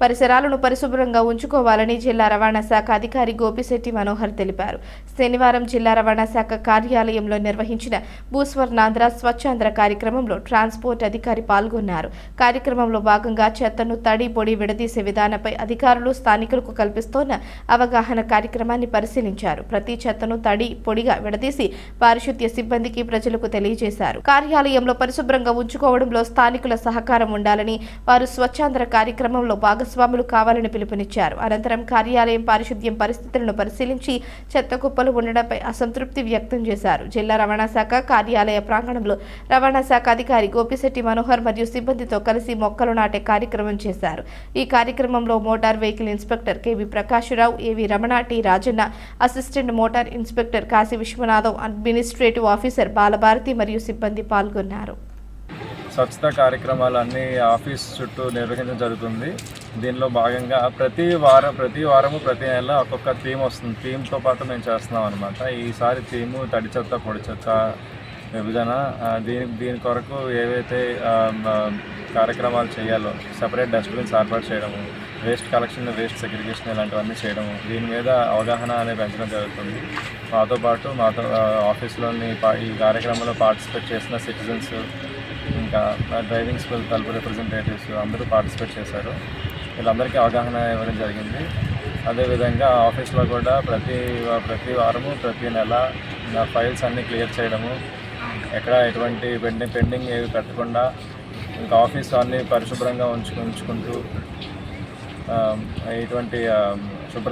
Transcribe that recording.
పరిసరాలను పరిశుభ్రంగా ఉంచుకోవాలని జిల్లా రవాణా శాఖ అధికారి గోపిశెట్టి మనోహర్ తెలిపారు. శనివారం జిల్లా రవాణా శాఖ కార్యాలయంలో నిర్వహించిన భూస్వర్ణాంధ్ర స్వచ్ఛాంధ్ర కార్యక్రమంలో ట్రాన్స్పోర్ట్ అధికారి పాల్గొన్నారు. కార్యక్రమంలో భాగంగా చెత్తను తడి పొడి విడదీసే విధానంపై అధికారులు స్థానికులకు కల్పిస్తోన్న అవగాహన కార్యక్రమాన్ని పరిశీలించారు. ప్రతి చెత్తను తడి పొడిగా విడదీసి పారిశుద్ధ్య సిబ్బందికి ప్రజలకు తెలియజేశారు. కార్యాలయంలో పరిశుభ్రంగా ఉంచుకోవడంలో స్థానికుల సహకారం ఉండాలని వారు స్వచ్ఛాంధ్ర కార్యక్రమంలో భాగస్వాములు కావాలని పిలుపునిచ్చారు. అనంతరం కార్యాలయం పారిశుద్ధ్యం పరిస్థితులను పరిశీలించి చెత్త కుప్పలు ఉండడంపై అసంతృప్తి వ్యక్తం చేశారు. జిల్లా రవాణా శాఖ కార్యాలయ ప్రాంగణంలో రవాణా శాఖ అధికారి గోపిశెట్టి మనోహర్ మరియు సిబ్బందితో కలిసి మొక్కలు నాటే కార్యక్రమం చేశారు. ఈ కార్యక్రమంలో motor vehicle inspector KV Prakash Rao AV Ramana T Rajanna assistant motor inspector Kasi Viswanatham administrative officer Balabharathi మరియు సిబ్బంది పాల్గొన్నారు. స్వచ్ఛత కార్యక్రమాలు అన్ని ఆఫీస్ చుట్టూ నిర్వహించడం జరుగుతుంది. దీనిలో భాగంగా ప్రతి వారం ప్రతి వారము ప్రతి నెల ఒక్కొక్క థీమ్ వస్తుంది. థీమ్తో పాటు మేము చేస్తున్నాం అనమాట ఈసారి థీము తడి చెత్త పొడి చెత్త విభజన. దీని దీని కొరకు ఏవైతే కార్యక్రమాలు చేయాలో సపరేట్ డస్ట్బిన్స్ ఏర్పాటు చేయడము వేస్ట్ కలెక్షన్ వేస్ట్ సెగ్రిగేషన్ ఇలాంటివన్నీ చేయడము దీని మీద అవగాహన అనేది పెంచడం జరుగుతుంది. మాతో పాటు మాతో ఆఫీస్లోని పా- ఈ కార్యక్రమంలో పార్టిసిపేట్ చేసిన సిటిజన్స్ ఇంకా డ్రైవింగ్ స్కూల్ తలుపు రిప్రజెంటేటివ్స్ అందరూ పార్టిసిపేట్ చేశారు. వీళ్ళందరికీ అవగాహన ఇవ్వడం జరిగింది. అదేవిధంగా ఆఫీస్లో కూడా ప్రతి ప్రతి వారము ప్రతి నెల నా ఫైల్స్ అన్నీ క్లియర్ చేయడము ఎక్కడ ఎటువంటి పెండింగ్ పెండింగ్ ఏవి పెట్టకుండా ఇంకా ఆఫీస్ అన్నీ పరిశుభ్రంగా ఉంచు ఉంచుకుంటూ ఇటువంటి ఎటువంటి